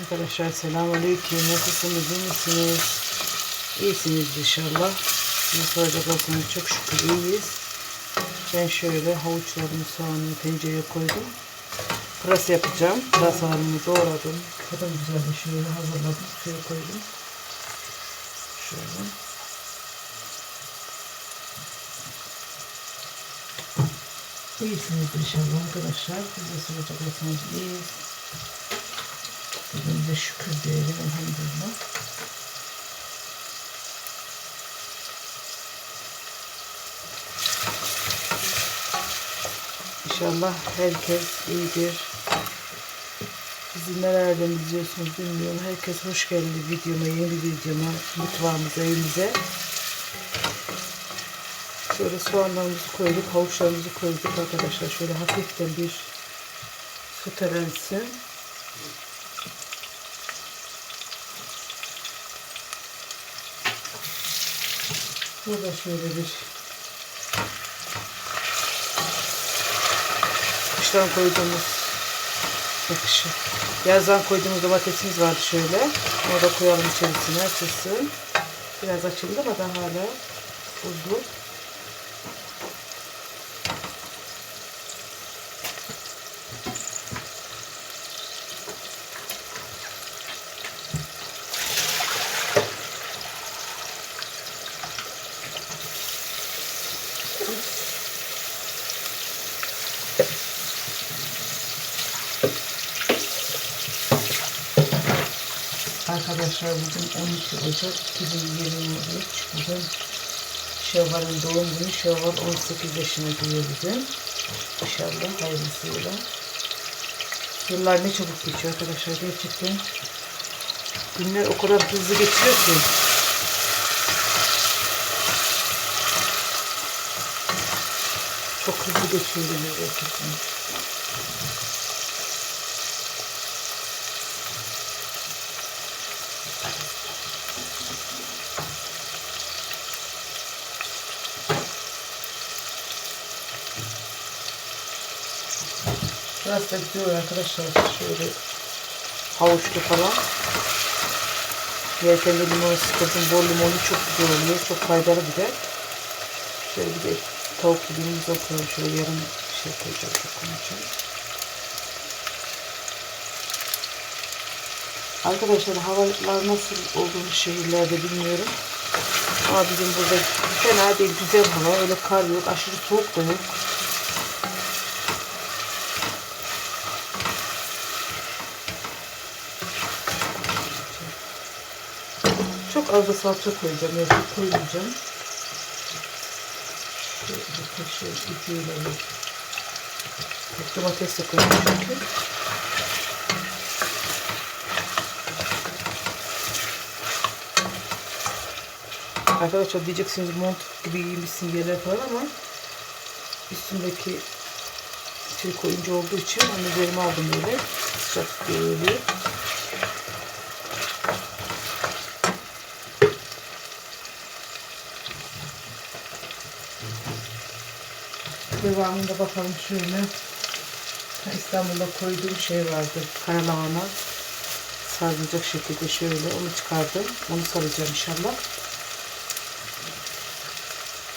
Arkadaşlar selamünaleyküm. Nasılsınız? iyi misiniz? İyisiniz inşallah. Size soracak olsanız çok şükür iyiyiz. Ben şöyle havuçlarımı soğanını tencereye koydum. Pırasa yapacağım. Pırasalarımı doğradım. Kadın güzel de şöyle hazırladım. Suya koydum. Şöyle. İyisiniz inşallah arkadaşlar. Siz soracak olsanız iyiyiz. De şükür diyelim elhamdülillah. İnşallah herkes iyidir. Bizi nelerden izliyorsunuz bilmiyorum. Herkes hoş geldi videoma, yeni bir videoma, mutfağımıza, evimize. Şöyle soğanlarımızı koyduk, havuçlarımızı koyduk arkadaşlar. Şöyle hafiften bir sotelensin. Burada şöyle bir kıştan koyduğumuz yakışı. Yazdan koyduğumuz domatesimiz vardı şöyle. Onu da koyalım içerisine açılsın. Biraz açıldı ama daha hala buzlu. Arkadaşlar bugün 12 Ocak 2023. Bugün Şevval'in doğum günü. Şevval 18 yaşına giriyor bugün. İnşallah hayırlısıyla. Yıllar ne çabuk geçiyor arkadaşlar gerçekten. Günler o kadar hızlı geçiyor ki. Çok hızlı geçiyor günler gerçekten. Biraz da arkadaşlar. Şöyle havuçlu falan. Yerken de limon sıkıldım. Bol limonu çok güzel oluyor. Çok faydalı bir de. Şöyle bir de tavuk dilimimizi koyalım. Şöyle yarım şey koyacağım. Çok konuşacağım. Arkadaşlar havalar nasıl olduğunu şehirlerde bilmiyorum. Ama bizim burada fena değil. Güzel hava. Öyle kar yok. Aşırı soğuk da yok. Çok az da salça koyacağım. Yani koymayacağım. Şöyle bir kaşığı ipiyle bir domates de koyacağım. Arkadaşlar diyeceksiniz mont gibi giymişsin yerler falan ama üstündeki triko ince olduğu için onu üzerime aldım böyle sıcak böyle. Devamında bakalım şöyle. İstanbul'da koyduğum şey vardı. Karalahana. Sarılacak şekilde şöyle onu çıkardım. Onu saracağım inşallah.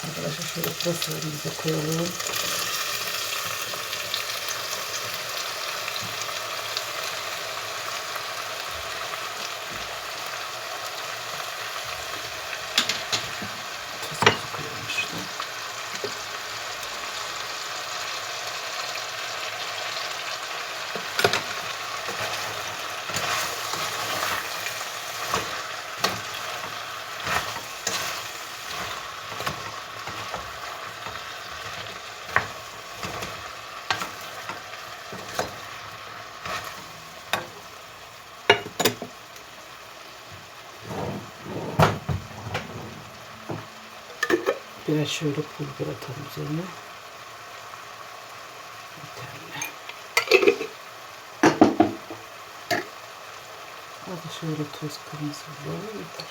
Arkadaşlar şöyle pırasalarımızı koyalım. Pırasamızı koyalım işte. Biraz şöyle biber atalım üzerine. Hadi şöyle toz kırmızı biber yeter.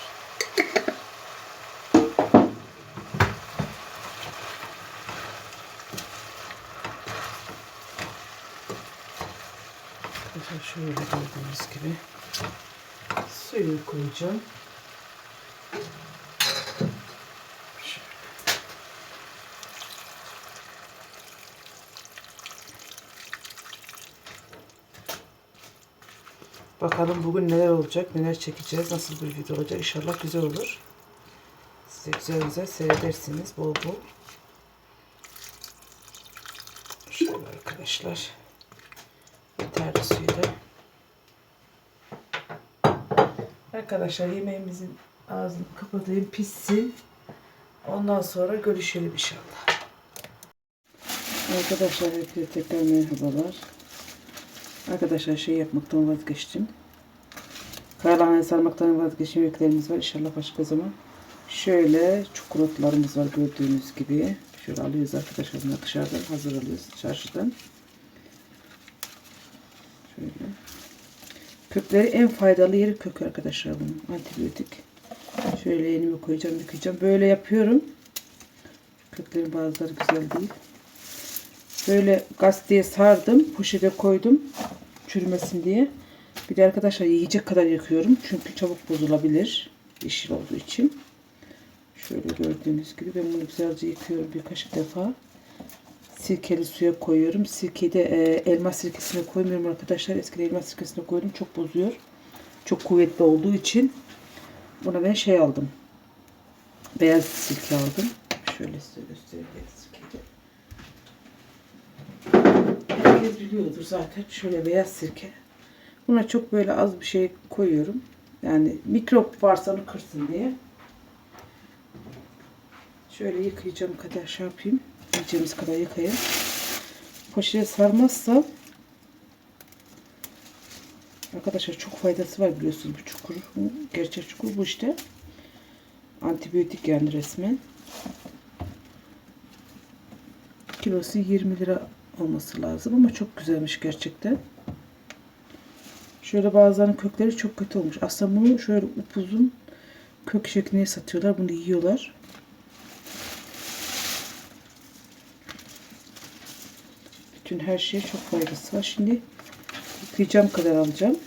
Şöyle gördüğünüz gibi Suyu koyacağım. Bakalım bugün neler olacak, neler çekeceğiz, nasıl bir video olacak. İnşallah güzel olur. Size güzel güzel seyredersiniz bol bol. Şöyle arkadaşlar. Yeterli suyu da. Arkadaşlar yemeğimizin ağzını kapatayım pişsin. Ondan sonra görüşelim inşallah. Arkadaşlar hepinize tekrar merhabalar. Arkadaşlar şey yapmaktan vazgeçtim. Karalahane sarmaktan vazgeçtim yemeklerimiz var. İnşallah başka zaman. Şöyle çikolatalarımız var gördüğünüz gibi. Şöyle alıyoruz arkadaşlar dışarıdan hazır alıyoruz çarşıdan. Şöyle. Kökleri en faydalı yeri kök arkadaşlar bunun. Antibiyotik. Şöyle elimi koyacağım yıkayacağım. Böyle yapıyorum. Köklerin bazıları güzel değil. Böyle gazeteye sardım. Poşete koydum. Çürümesin diye. Bir de arkadaşlar yiyecek kadar yakıyorum. Çünkü çabuk bozulabilir. Yeşil olduğu için. Şöyle gördüğünüz gibi ben bunu güzelce yıkıyorum birkaç defa. Sirkeli suya koyuyorum. Sirkeyi de e, elma sirkesine koymuyorum arkadaşlar. Eskiden elma sirkesine koydum. Çok bozuyor. Çok kuvvetli olduğu için buna ben şey aldım. Beyaz sirke aldım. Şöyle size göstereyim. Herkes biliyordur zaten. Şöyle beyaz sirke. Buna çok böyle az bir şey koyuyorum. Yani mikrop varsa onu kırsın diye. Şöyle yıkayacağım kadar şey yapayım. Yiyeceğimiz kadar yıkayayım. Poşete sarmazsa arkadaşlar çok faydası var biliyorsunuz bu çukur. Gerçek çukur bu işte. Antibiyotik yani resmen. Kilosu 20 lira olması lazım ama çok güzelmiş gerçekten. Şöyle bazılarının kökleri çok kötü olmuş. Aslında bunu şöyle upuzun kök şeklinde satıyorlar. Bunu yiyorlar. Bütün her şeye çok faydası var. Şimdi yıkayacağım kadar alacağım.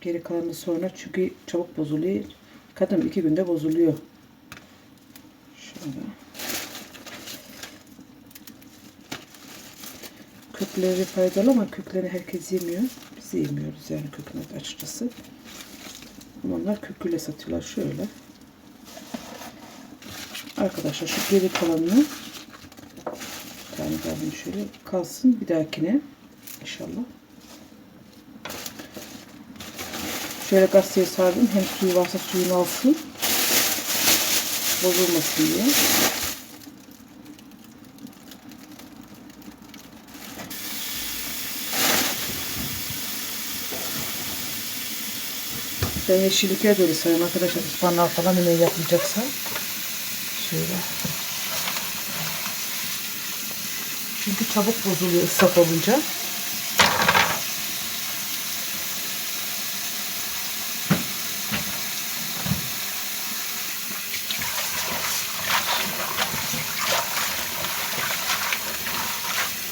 Geri kalanını sonra çünkü çabuk bozuluyor. Kadın iki günde bozuluyor. Şöyle. Kökleri faydalı ama kökleri herkes yemiyor. Yemiyoruz yani kökünü açıkçası. Ama Onlar köküyle satıyorlar şöyle. Arkadaşlar şu geri kalanını bir tane daha şöyle kalsın bir dahakine inşallah. Şöyle gazeteye sardım. Hem suyu varsa suyunu alsın. Bozulmasın diye. Ben yeşillikler de öyle sayıyorum arkadaşlar. Ispanlar falan yemeği yapılacaksa. Şöyle. Çünkü çabuk bozuluyor ıslak olunca.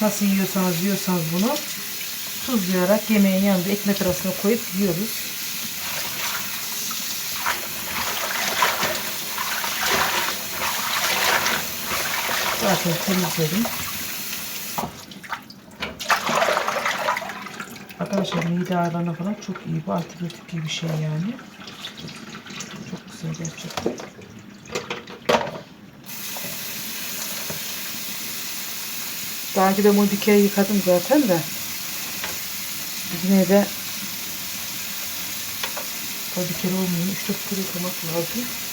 Nasıl yiyorsanız yiyorsanız bunu tuzlayarak yemeğin yanında ekmek arasına koyup yiyoruz. Zaten temizledim. Arkadaşlar mide ağrılarına falan çok iyi. Bu antibiyotik gibi bir şey yani. Çok güzel gerçekten. Daha önce bir kere yıkadım zaten de. Yine de kere olmuyor. 3-4 kere yıkamak lazım.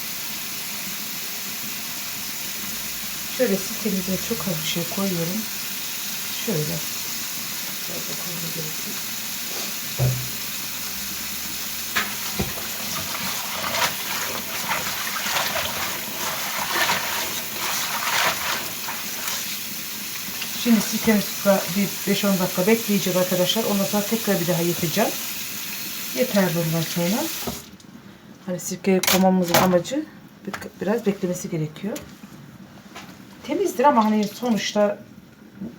Şöyle sirkemizin çok bir şey koyuyorum. Şöyle. Gerek yok. Şimdi sirkemiz bir 5-10 dakika bekleyeceğiz arkadaşlar. Ondan sonra tekrar bir daha yıkayacağım. Yeter bundan sonra. Hani sirkeyi koymamızın amacı bir- biraz beklemesi gerekiyor. Temizdir ama hani sonuçta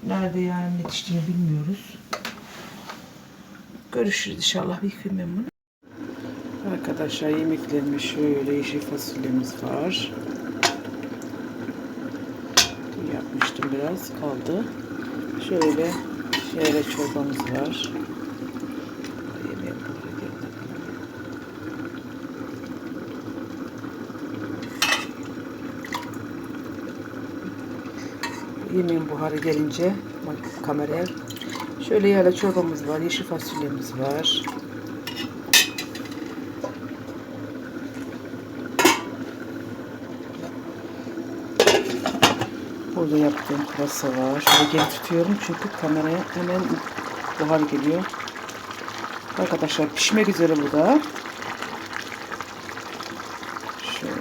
nerede yani yetiştiğini bilmiyoruz. Görüşürüz inşallah. Bir yıkayayım ben bunu. Arkadaşlar yemeklerimiz şöyle yeşil fasulyemiz var. Yapmıştım biraz kaldı. Şöyle şöyle çorbamız var. Yemeğin buharı gelince bak kameraya şöyle yağla çorbamız var, yeşil fasulyemiz var. Burada yaptığım pırasa var. Şöyle geri tutuyorum çünkü kameraya hemen buhar geliyor. Arkadaşlar pişmek üzere bu da. Şöyle.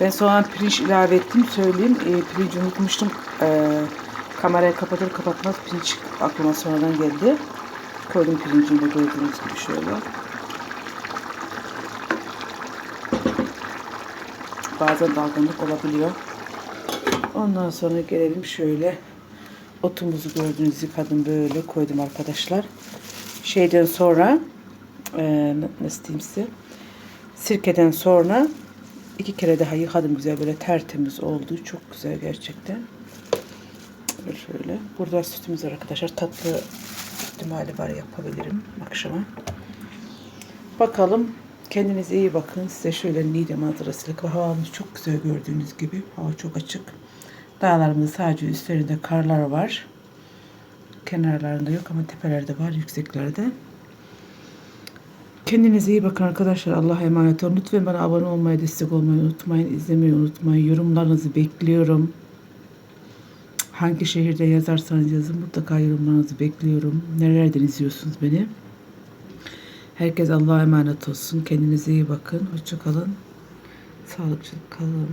Ben soğan pirinç ilave ettim söyleyeyim. E, pirinci unutmuştum. E, kamerayı kapatır kapatmaz pirinç aklıma sonradan geldi. Koydum pirincini de gördüğünüz gibi şöyle. Bazen dalgınlık olabiliyor. Ondan sonra gelelim şöyle. Otumuzu gördüğünüz yıkadım böyle koydum arkadaşlar. Şeyden sonra e, nasıl diyeyim size sirkeden sonra iki kere daha yıkadım güzel böyle tertemiz oldu. Çok güzel gerçekten. Böyle şöyle. Burada sütümüz var arkadaşlar. Tatlı ihtimali var yapabilirim akşama. Bakalım. Kendinize iyi bakın. Size şöyle Niğde manzarasıyla havamız çok güzel gördüğünüz gibi. Hava çok açık. Dağlarımızda sadece üstlerinde karlar var. Kenarlarında yok ama tepelerde var, yükseklerde. Kendinize iyi bakın arkadaşlar. Allah'a emanet olun. Lütfen bana abone olmayı, destek olmayı unutmayın. izlemeyi unutmayın. Yorumlarınızı bekliyorum. Hangi şehirde yazarsanız yazın mutlaka yorumlarınızı bekliyorum. Nerelerden izliyorsunuz beni? Herkes Allah'a emanet olsun. Kendinize iyi bakın. Hoşça kalın. Sağlıklı kalın.